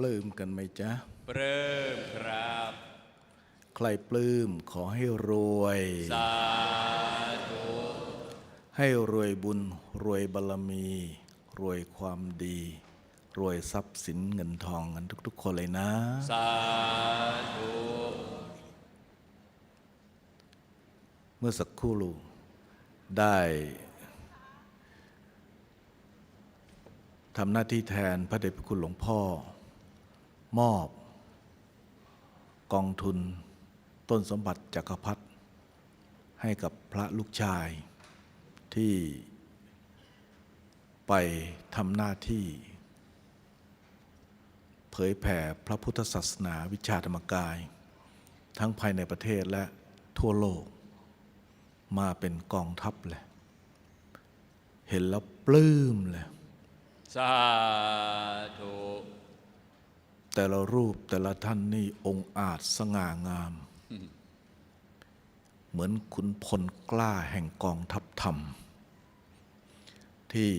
ปลื้มกันไหมจ๊ะปลื้มครับ ใครปลื้มขอให้รวย สาธุ ให้รวยบุญรวยบารมี รวยความดี รวยทรัพย์สินเงินทองกันทุก ๆ คนเลยนะ สาธุ เมื่อสักครู่ลูกได้ทำหน้าที่แทนพระเดชพระคุณหลวงพ่อ มอบ กองทุนต้นสมบัติจักรพรรดิให้กับพระลูกชายที่ไปทำหน้าที่ เผยแผ่พระพุทธศาสนาวิชาธรรมกาย ทั้งภายในประเทศและทั่วโลก มาเป็นกองทัพเลย เห็นแล้วปลื้มเลย สาธุ แต่ละรูปแต่ละท่านนี่องค์อาจสง่างาม เหมือนขุนพลกล้าแห่งกองทัพธรรม ที่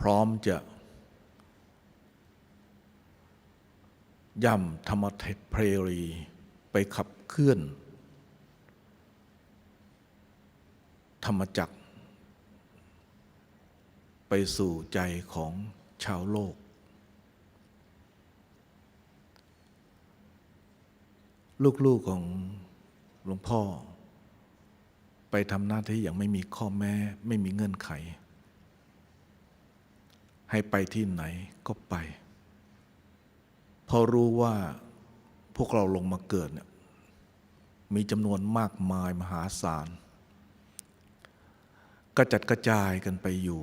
พร้อมจะย่ำธรรมเทเพรีไปขับเคลื่อน ธรรมจักร ไปสู่ใจของชาวโลก ลูกๆของหลวงพ่อ ไปทำหน้าที่อย่างไม่มีข้อแม้ ไม่มีเงื่อนไข ให้ไปที่ไหนก็ไป พอรู้ว่าพวกเราลงมาเกิดเนี่ยมีจำนวนมากมายมหาศาลกระจัดกระจายกันไปอยู่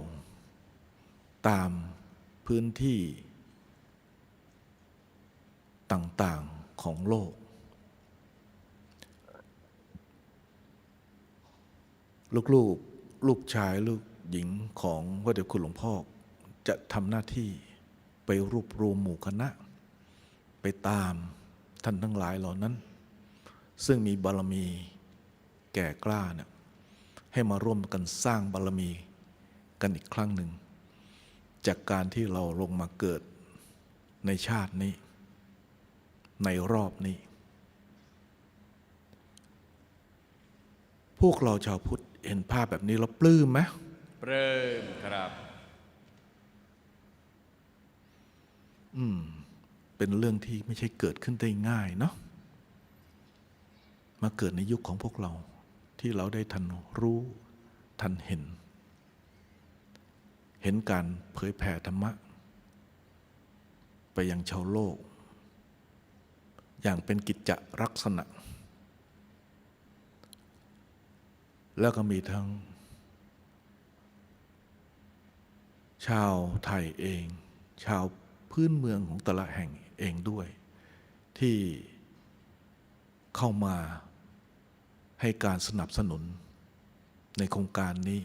ตามพื้นที่ต่างๆของโลก ลูกๆลูกชายลูกหญิงของพระเดชคุณหลวงพ่อจะทำหน้าที่ไปรวบรวมหมู่คณะ ไปตามท่านทั้งหลายเหล่านั้น ซึ่งมีบารมีแก่กล้าเนี่ยให้มาร่วมกันสร้างบารมีกันอีกครั้งหนึ่ง จากการที่เราลงมาเกิดในชาตินี้ ในรอบนี้ พวกเราชาวพุทธ เห็นภาพแบบนี้เราปลื้มไหมปลื้มครับเป็นเรื่องที่ไม่ใช่เกิดขึ้นได้ง่ายเนาะมาเกิดในยุคของพวกเรา ที่เราได้ทันรู้ทันเห็น เห็นการเผยแผ่ธรรมะ ไปยังชาวโลก อย่างเป็นกิจจลักษณะ แล้วก็มีทั้ง ชาวไทยเอง ชาวพื้นเมืองของแต่ละแห่งเองด้วย ที่เข้ามาให้การสนับสนุนในโครงการนี้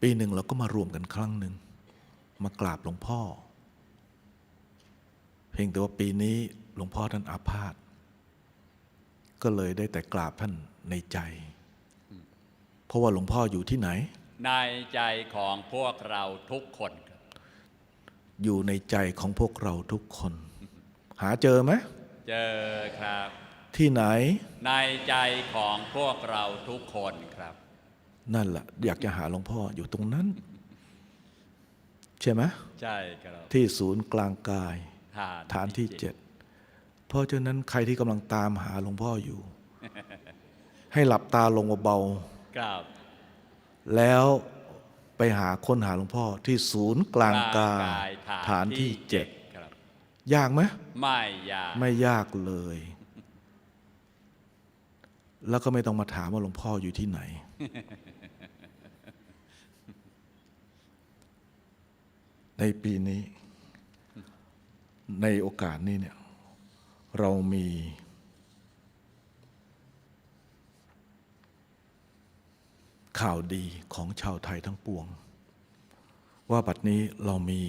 ปีหนึ่งเราก็มารวมกันครั้งหนึ่ง มากราบหลวงพ่อ เพียงแต่ว่าปีนี้หลวงพ่อท่านอาพาธก็เลยได้แต่กราบท่าน ในใจ เพราะว่าหลวงพ่ออยู่ที่ไหน ในใจของพวกเราทุกคนครับอยู่ในใจของพวกเราทุกคน หาเจอไหมเจอครับ ที่ไหน ในใจของพวกเราทุกคนครับ นั่นแหละอยากจะหาหลวงพ่ออยู่ตรงนั้น ใช่ไหมใช่ครับ ที่ศูนย์กลางกาย ฐานฐานที่เจ็ดเพราะฉะนั้นใครที่กำลังตามหาหลวงพ่ออยู่ ให้หลับตาลงเบาครับๆแล้วไปหาค้นหาหลวงพ่อที่ศูนย์กลางกายฐานที่เจ็ดครับยากไหมไม่ยากไม่ยากเลย แล้วก็ไม่ต้องมาถามว่าหลวงพ่ออยู่ที่ไหน ในปีนี้ ในโอกาสนี้เนี่ย เรามี ข่าวดีของชาวไทยทั้งปวง ว่าบัดนี้เรามี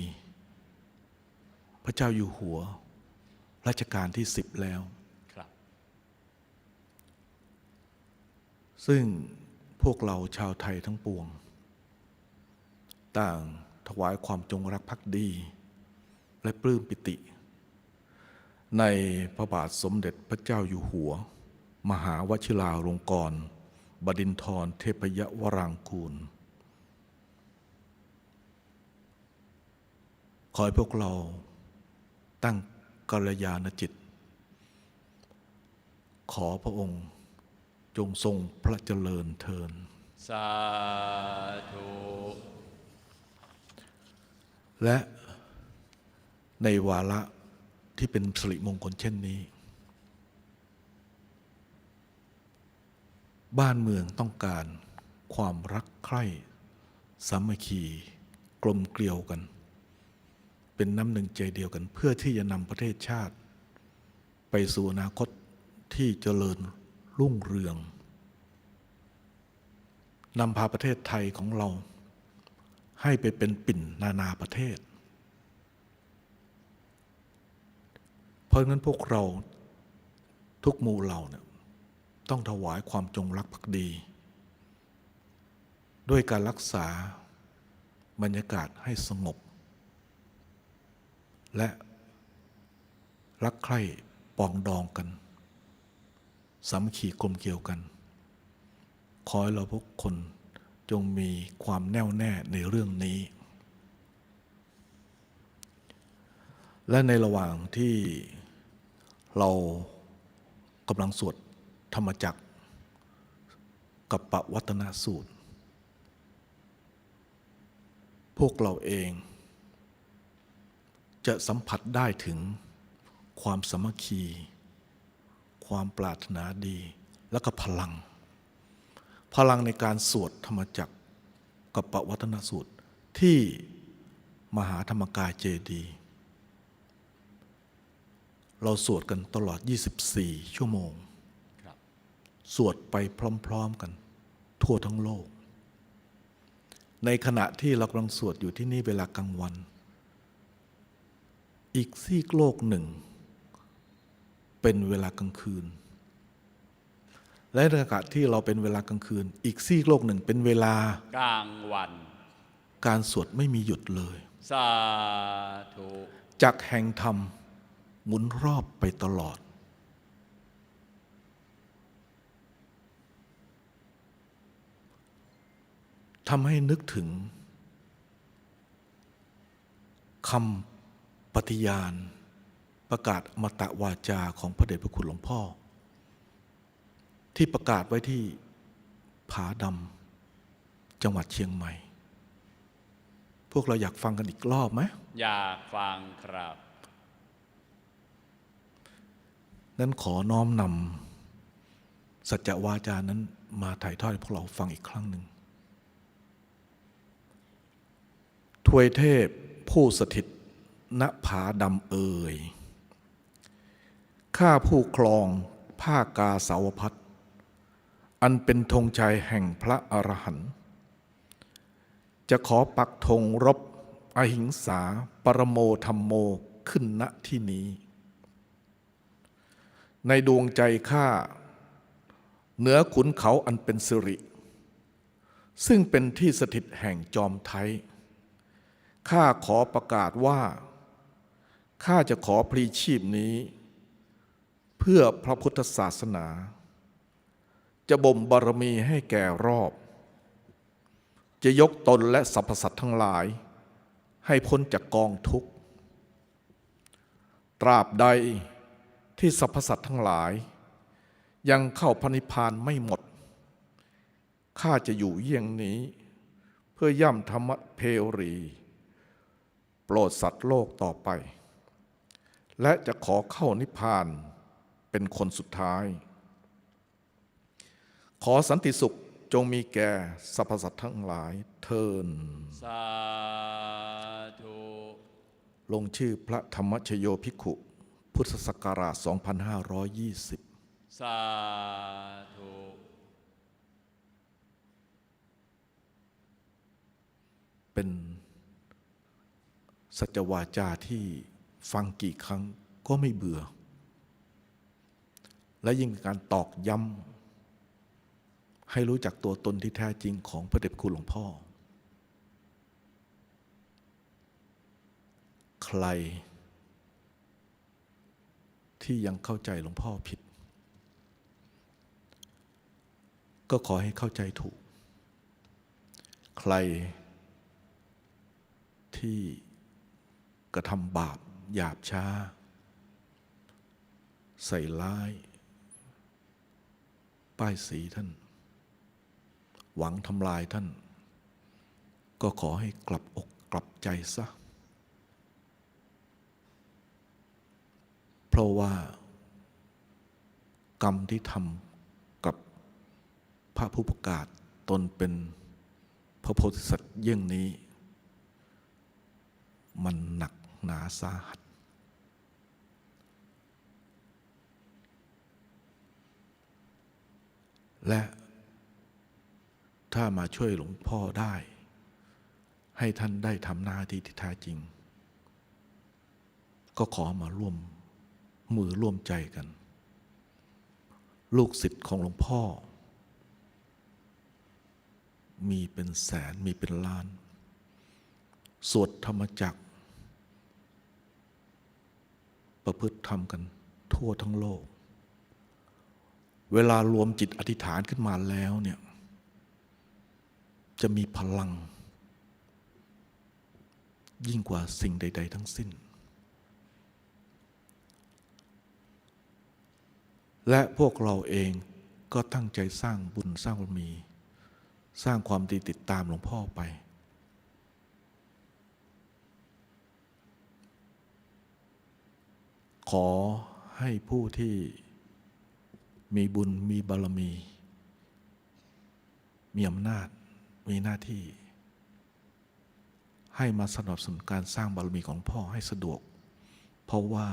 พระเจ้าอยู่หัวรัชกาลที่สิบแล้วครับซึ่งพวกเราชาวไทยทั้งปวง ต่างถวายความจงรักภักดี และปลื้มปิติ ในพระบาทสมเด็จพระเจ้าอยู่หัว มหาวชิราลงกรณ บดินทรเทพยวรางกูล ขอให้พวกเราตั้งกัลยาณจิต ขอพระองค์จงทรงพระเจริญเทิน สาธุ และในวาระที่เป็นสิริมงคลเช่นนี้ บ้านเมืองต้องการความรักใคร่สามัคคีกลมเกลียวกัน เป็นน้ำหนึ่งใจเดียวกัน เพื่อที่จะนำประเทศชาติ ไปสู่อนาคตที่เจริญรุ่งเรืองนำพาประเทศไทยของเรา ให้ไปเป็นปิ่นนานาประเทศ เพราะฉะนั้นพวกเราทุกหมู่เราเนี่ย ต้องถวายความจงรักภักดี ด้วยการรักษาบรรยากาศให้สงบ และรักใคร่ปองดองกันสามัคคีกลมเกลียวกัน ขอให้เราทุกคนจงมีความแน่วแน่ในเรื่องนี้ และในระหว่างที่เรากำลังสวด ธรรมจักรกับปวัตนสูตร พวกเราเอง จะสัมผัสได้ถึงความสมัคคี ความปรารถนาดี และก็พลัง พลังในการสวดธรรมจักรกับปวัตนสูตรที่มหาธรรมกายเจดี เราสวดกันตลอด 24 ชั่วโมง สวดไปพร้อมๆกัน ทั่วทั้งโลก ในขณะที่เรากำลังสวดอยู่ที่นี่เวลากลางวัน อีกซีกโลกหนึ่ง เป็นเวลากลางคืน และในขณะที่เราเป็นเวลากลางคืน อีกซีกโลกหนึ่งเป็นเวลากลางวัน การสวดไม่มีหยุดเลย สาธุจากแห่งธรรมหมุนรอบไปตลอด ทำให้นึกถึงคำปฏิญาณ ประกาศอมตะวาจาของพระเดชพระคุณหลวงพ่อ ที่ประกาศไว้ที่ผาดำจังหวัดเชียงใหม่ พวกเราอยากฟังกันอีกรอบไหมอยากฟังครับนั้นขอน้อมนำสัจจวาจานั้นมาถ่ายทอดให้พวกเราฟังอีกครั้งหนึ่ง ทวยเทพผู้สถิตณผาดำเอ่ยข้าผู้ครองผ้ากาสาวพัดอันเป็นธงชัยแห่งพระอรหันต์จะขอปักธงรบอหิงสาปรโมธรรมโมขึ้นณที่นี้ ในดวงใจข้าเหนือขุนเขาอันเป็นสิริ ซึ่งเป็นที่สถิตแห่งจอมไทย ข้าขอประกาศว่าข้าจะขอพลีชีพนี้ เพื่อพระพุทธศาสนา จะบ่มบารมีให้แก่รอบ จะยกตนและสรรพสัตว์ทั้งหลาย ให้พ้นจากกองทุกข์ ตราบใดที่สรรพสัตว์ทั้งหลาย ยังเข้าพระนิพพานไม่หมดข้าจะอยู่เยี่ยงนี้ เพื่อย่ำธรรมเพรี โปรดสัตว์โลกต่อไป และจะขอเข้านิพพานเป็นคนสุดท้าย ขอสันติสุขจงมีแก่สรรพสัตว์ทั้งหลายเทินสาธุลงชื่อพระธรรมชโยภิกขุ พุทธศักราช 2520 สาธุเป็น สัจวาจาที่ฟังกี่ครั้งก็ไม่เบื่อ และยิ่งการตอกย้ำให้รู้จักตัวตนที่แท้จริงของพระเดชพระคุณหลวงพ่อ ใคร ที่ยังเข้าใจหลวงพ่อผิด ก็ขอให้เข้าใจถูก ใครที่ กระทำบาปหยาบช้า ใส่ร้าย ป้ายสีท่าน หวังทำลายท่าน ก็ขอให้กลับอกกลับใจซะ เพราะว่า กรรมที่ทำกับพระผู้ประกาศตนเป็นพระโพธิสัตว์เยี่ยงนี้ มันหนักหนาสาหัส และถ้ามาช่วยหลวงพ่อได้ ให้ท่านได้ทำหน้าที่ที่แท้จริง ก็ขอมาร่วมมือร่วมใจกัน ลูกศิษย์ของหลวงพ่อ มีเป็นแสนมีเป็นล้าน สวดธรรมจักร ประพฤติธรรมกันทั่วทั้งโลก เวลารวมจิตอธิษฐานขึ้นมาแล้วเนี่ยจะมีพลัง ยิ่งกว่าสิ่งใด ๆ ทั้งสิ้น และพวกเราเองก็ตั้งใจสร้างบุญสร้างบารมี สร้างความดีติดตามหลวงพ่อไป ขอให้ผู้ที่มีบุญมีบารมี มีอำนาจมีหน้าที่ ให้มาสนับสนุนการสร้างบารมีของพ่อให้สะดวก เพราะว่า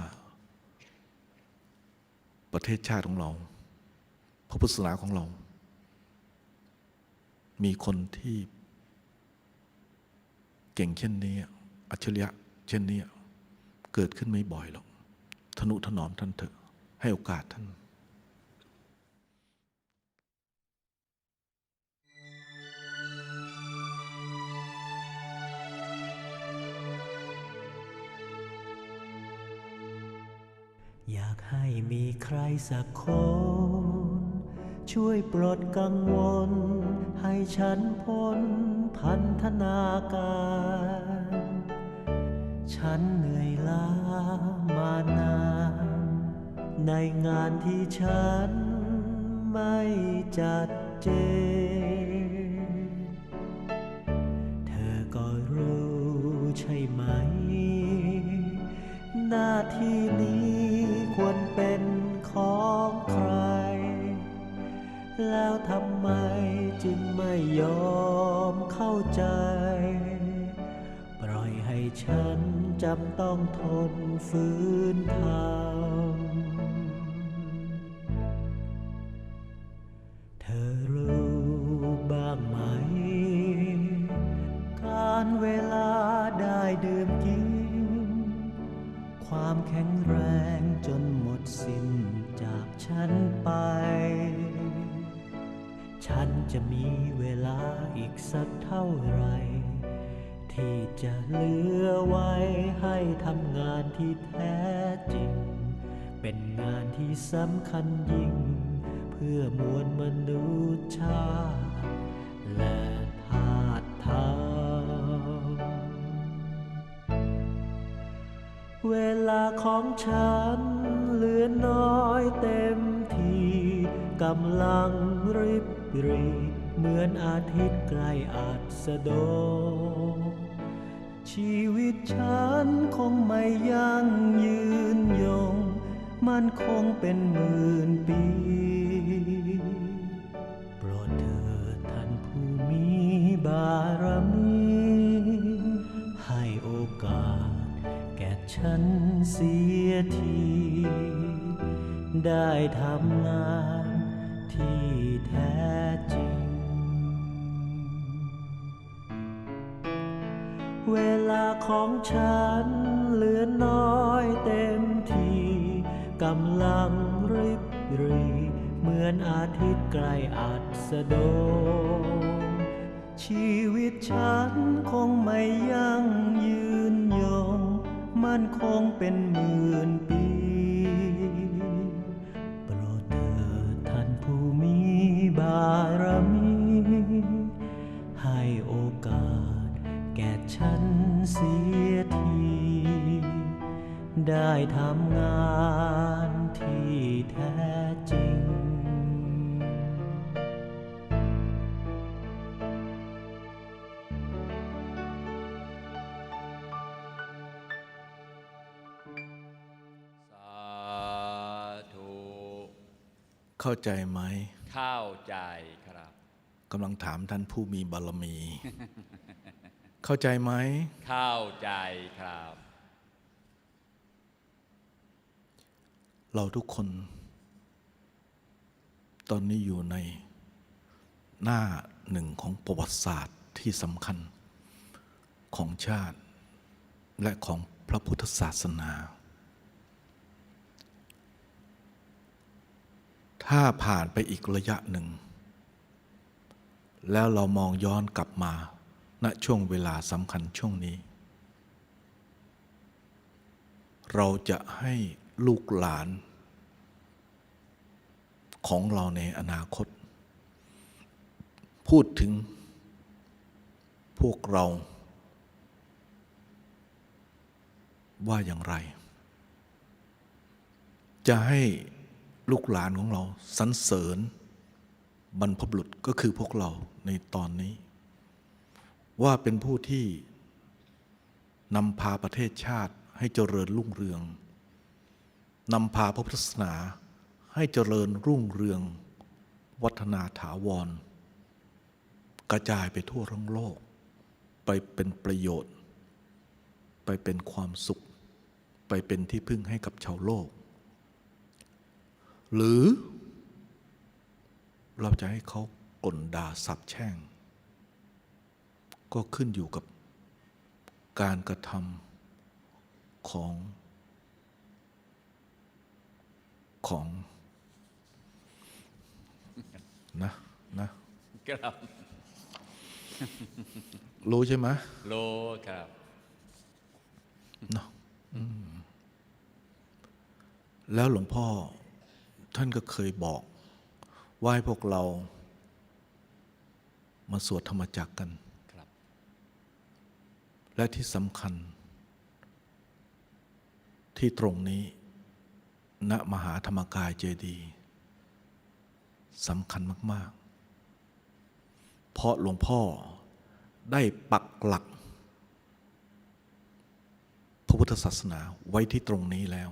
ประเทศชาติของเรา พระพุทธศาสนาของเรา มีคนที่เก่งเช่นนี้ อัจฉริยะเช่นนี้ เกิดขึ้นไม่บ่อยหรอก ทนุถนอมท่านเถอะ ให้โอกาสท่าน อยากให้มีใครสักคน ช่วยปลดกังวล ให้ฉันพ้นพันธนาการ ฉันเหนื่อยล้าานานในงานที่ฉันไม่จัดเจน เธอก็รู้ใช่ไหม หน้าที่นี้ควรเป็นของใคร แล้วทำไมจึงไม่ยอมเข้าใจ จำต้องทนฝืนทำ สำคัญยิ่ง เพื่อมวลมนุษยชาติและธาตุธรรมเวลาของฉันเหลือน้อยเต็มทีกำลังริบรีเหมือนอาทิตย์ใกล้อาจสะดงชีวิตฉันคงไม่ยั่งยืนยง มันคงเป็นหมื่นปี โปรดเถิดท่านผู้มีบารมี ให้โอกาสแก่ฉันเสียที ได้ทำงานที่แท้จริง เวลาของฉันเหลือน้อย กำลังริบรีเหมือนอาทิตย์ใกล้อัสดงชีวิตฉันคงไม่ยั่งยืนยง มันคงเป็นหมื่นปีโปรดเถิดท่านผู้มีบารมี ให้โอกาสแก่ฉันเสียที ได้ทำงาน เข้าใจไหม เข้าใจครับกำลังถามท่านผู้มีบารมี เข้าใจไหม เข้าใจครับ เราทุกคน ตอนนี้อยู่ในหน้าหนึ่งของประวัติศาสตร์ที่สำคัญของชาติ และของพระพุทธศาสนา ถ้าผ่านไปอีกระยะหนึ่ง แล้วเรามองย้อนกลับมา ณช่วงเวลาสำคัญช่วงนี้ เราจะให้ลูกหลาน ของเราในอนาคต พูดถึง พวกเรา ว่าอย่างไร จะให้ ลูกหลานของเราสรรเสริญ บรรพบุรุษก็คือพวกเราในตอนนี้ ว่าเป็นผู้ที่นำพาประเทศชาติให้เจริญรุ่งเรืองนำพาพระพุทธศาสนาให้เจริญรุ่งเรือง วัฒนาถาวร กระจายไปทั่วทั้งโลก ไปเป็นประโยชน์ ไปเป็นความสุข ไปเป็นที่พึ่งให้กับชาวโลก หรือ เราจะให้เขากลด่าสับแช่ง ก็ขึ้นอยู่กับการกระทำของของนะนะครับรู้ใช่ไหมรู้ครับเนาะอืมแล้วหลวงพ่อ ท่านก็เคยบอก ว่าให้พวกเรา มาสวดธรรมจักรกันครับและที่สำคัญ ที่ตรงนี้ ณมหาธรรมกายเจดีย์สำคัญมาก ๆ เพราะหลวงพ่อได้ปักหลัก พระพุทธศาสนาไว้ที่ตรงนี้แล้ว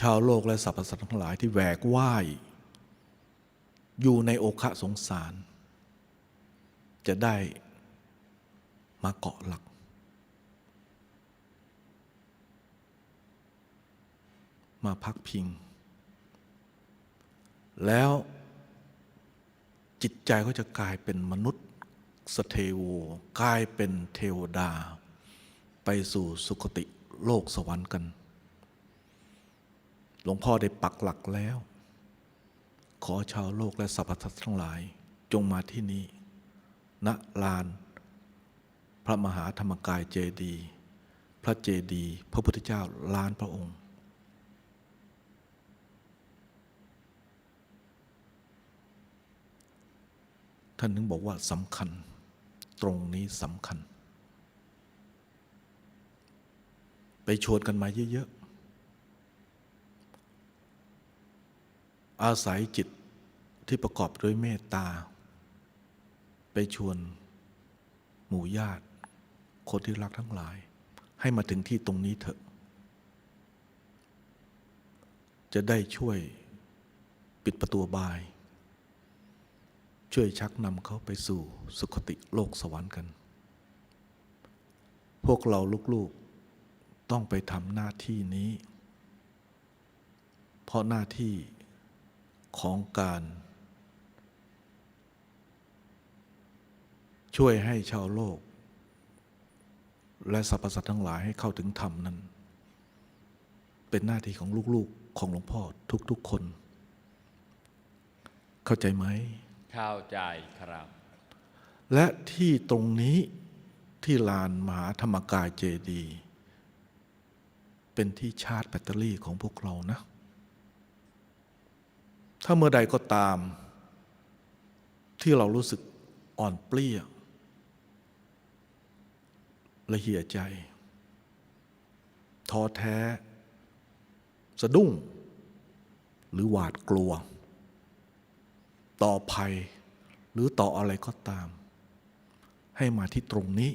ชาวโลกและสรรพสัตว์ทั้งหลายที่แหวกว่าย อยู่ในโอคะสงสาร จะได้มาเกาะหลัก มาพักพิง แล้วจิตใจก็จะกลายเป็นมนุษย์สเทโวกลายเป็นเทวดา ไปสู่สุคติโลกสวรรค์กัน หลวงพ่อได้ปักหลักแล้ว ขอชาวโลกและสรรพสัตว์ทั้งหลาย จงมาที่นี้ณลาน พระมหาธรรมกายเจดี พระเจดี พระพุทธเจ้าล้านพระองค์ ท่านถึงบอกว่าสำคัญ ตรงนี้สำคัญ ไปชวนกันมาเยอะๆ อาศัยจิตที่ประกอบด้วยเมตตา ไปชวน หมู่ญาติ คนที่รักทั้งหลาย ให้มาถึงที่ตรงนี้เถอะ จะได้ช่วยปิดประตูบาย ช่วยชักนำเขาไปสู่สุคติโลกสวรรค์กัน พวกเราลูกๆต้องไปทำหน้าที่นี้ เพราะหน้าที่ ของการ ช่วยให้ชาวโลก และสรรพสัตว์ทั้งหลายให้เข้าถึงธรรมนั้น เป็นหน้าที่ของลูกๆของหลวงพ่อทุกๆคน เข้าใจไหมเข้าใจครับ และที่ตรงนี้ที่ลานมหาธรรมกายเจดีย์เป็นที่ชาร์จแบตเตอรี่ของพวกเรานะ ถ้าเมื่อใดก็ตาม ที่เรารู้สึกอ่อนเปลี้ยละเหี่ยใจ ท้อแท้ สะดุ้ง หรือหวาดกลัว ต่อภัยหรือต่ออะไรก็ตาม ให้มาที่ตรงนี้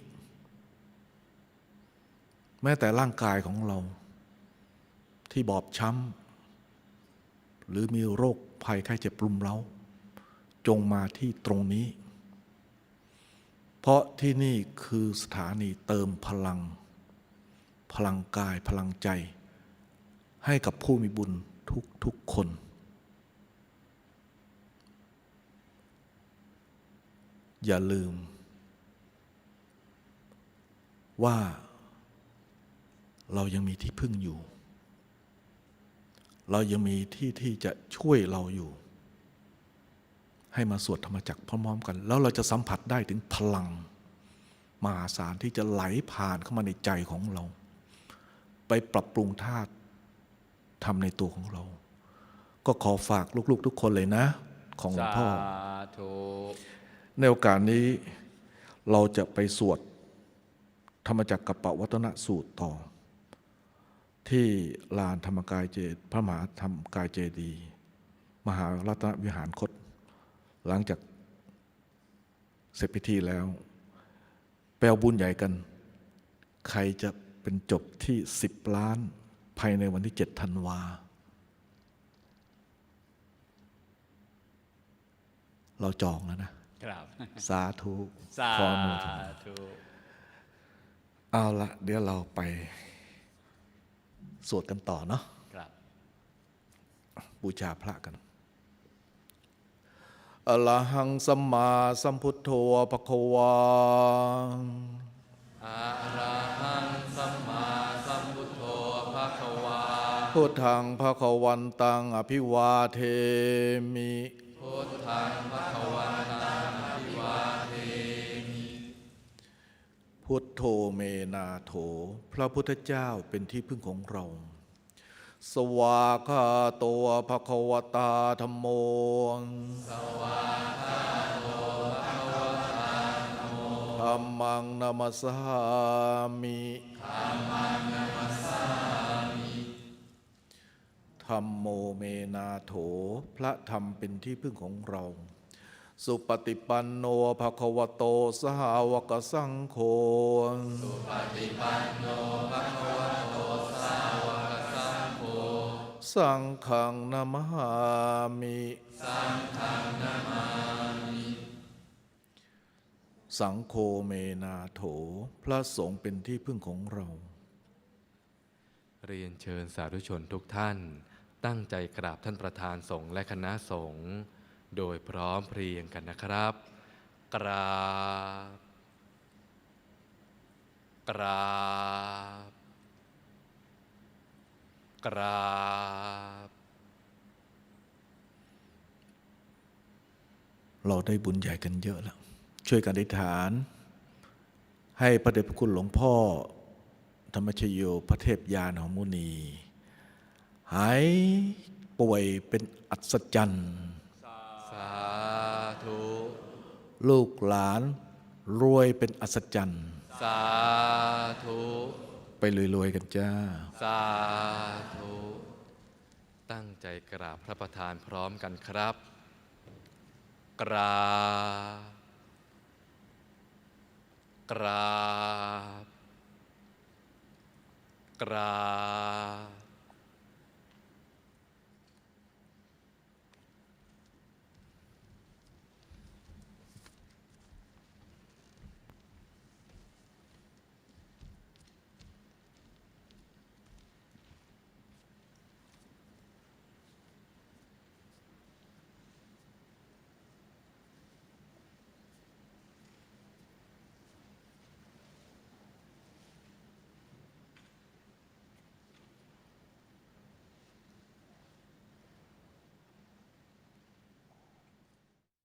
แม้แต่ร่างกายของเรา ที่บอบช้ำหรือมีโรค ภัยไข้เจ็บปรุมเร้า จงมาที่ตรงนี้ เพราะที่นี่คือสถานีเติมพลัง พลังกายพลังใจ ให้กับผู้มีบุญทุกทุกคน อย่าลืม ว่าเรายังมีที่พึ่งอยู่ เรายังมีที่ที่จะช่วยเราอยู่ ให้มาสวดธรรมจักรพร้อมๆกัน แล้วเราจะสัมผัสได้ถึงพลัง มหาศาลที่จะไหลผ่านเข้ามาในใจของเรา ไปปรับปรุงธาตุทำในตัวของเรา ก็ขอฝากลูกๆทุกคนเลยนะ ของหลวงพ่อสาธุในโอกาสนี้เราจะไปสวดธรรมจักรกับปวัตนสูตรต่อ ที่ลานธรรมกายเจดพระมหาธรรมกายเจดีย์มหารัตนวิหารคต หลังจากเสร็จพิธีแล้ว แปลบุญใหญ่กัน ใครจะเป็นจบที่สิบล้านภายในวันที่เจ็ดธันวา เราจองแล้วนะครับสาธุสาขออนุโมทนาธุเอาละเดี๋ยวเราไป สวดกันต่อเนาะครับบูชาพระกันอะระหังสัมมาสัมพุทโธภควาอะระหังสัมมาสัมพุทโธภควาพุทธังภควันตังอภิวาเทมิพุท พุทโธเมนาโถ พระพุทธเจ้าเป็นที่พึ่งของเรา สวากขาโตภควตาธรรมโมสวากขาโตภควตาธรรมโมธรรมังนามัสสามิธรรมังนามัสสามิธรรมโมเมนาโถ พระธรรมเป็นที่พึ่งของเรา สุปฏิปันโนภะคะวะโตสหาวกสังโฆ สุปฏิปันโนภะคะวะโตสหาวกสังโฆ สังฆังนามามิ สังฆังนามามิ สังโฆเมนาโถ พระสงฆ์เป็นที่พึ่งของเรา เรียนเชิญสาธุชนทุกท่าน ตั้งใจกราบท่านประธานสงฆ์และคณะสงฆ์ โดยพร้อมเพรียงกันนะครับ กราบ กราบ กราบ เราได้บุญใหญ่กันเยอะแล้ว ช่วยกันอธิษฐาน ให้พระเดชพระคุณหลวงพ่อ ธรรมชโยพระเทพยานหอมุนี หายป่วยเป็นอัศจรรย์ ธุลูกหลานรวยเป็นอัศจรรย์ สาธุ ไปรวยๆกันจ้า สาธุ ตั้งใจกราบพระประธานพร้อมกันครับ กราบ กราบ กราบ